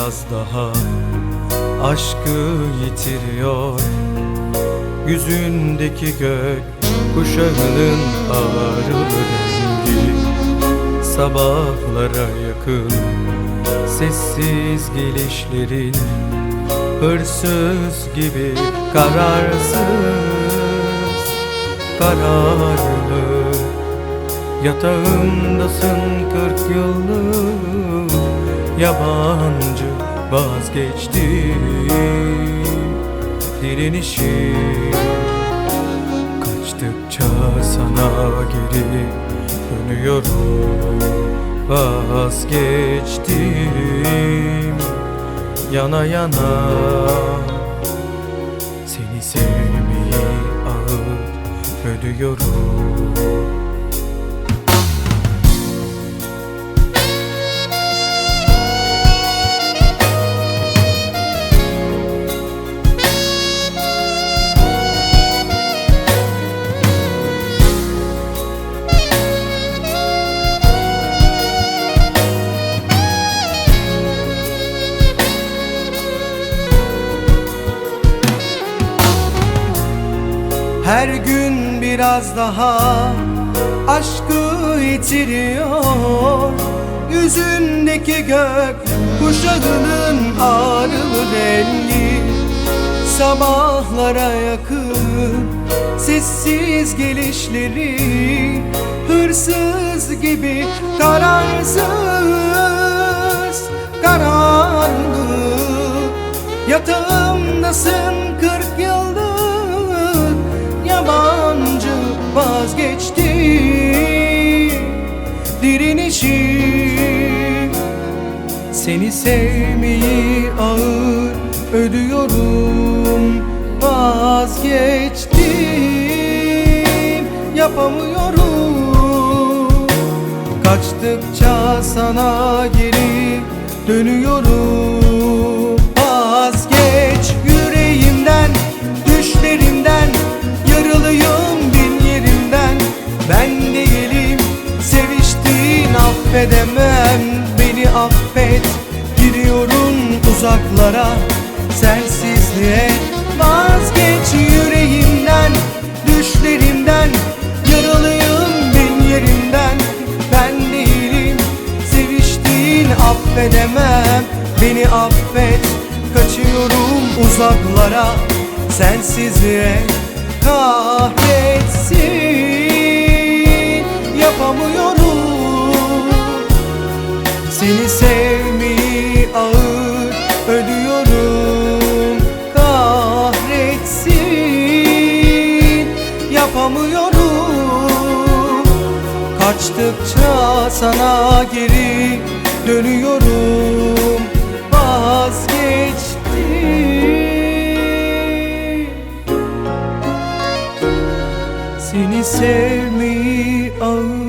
biraz daha aşkı yitiriyor. Yüzündeki gök kuşağının ağrılı rengi. Sabahlara yakın sessiz gelişlerin Hırsız gibi kararsız. Kararlı Yatağımdasın kırk yıllık Yabancı vazgeçtim. Direnişi Kaçtıkça sana geri dönüyorum. Vazgeçtim. Yana yana Seni sevmeyi ağır ödüyorum Her gün biraz daha aşkı yitiriyor. Yüzündeki gök kuşağının ağrılı rengi Sabahlara yakın sessiz gelişleri Hırsız gibi kararsız kararlı kırk vazgeçti. Direnişi Seni sevmeyi ağır ödüyorum. Vazgeçtim Yapamıyorum. Kaçtıkça sana geri dönüyorum affedemem Beni affet. Gidiyorum uzaklara Sensizliğe. Vazgeç yüreğimden, düşlerimden. Yaralıyım bin yerimden Ben değilim seviştiğin affedemem. Beni affet kaçıyorum uzaklara. Sensizliğe kahretsin. Yapamıyorum Seni sevmeyi ağır ödüyorum. Kahretsin Yapamıyorum. Kaçtıkça sana geri dönüyorum. Vazgeçtim. Seni sevmeyi ağır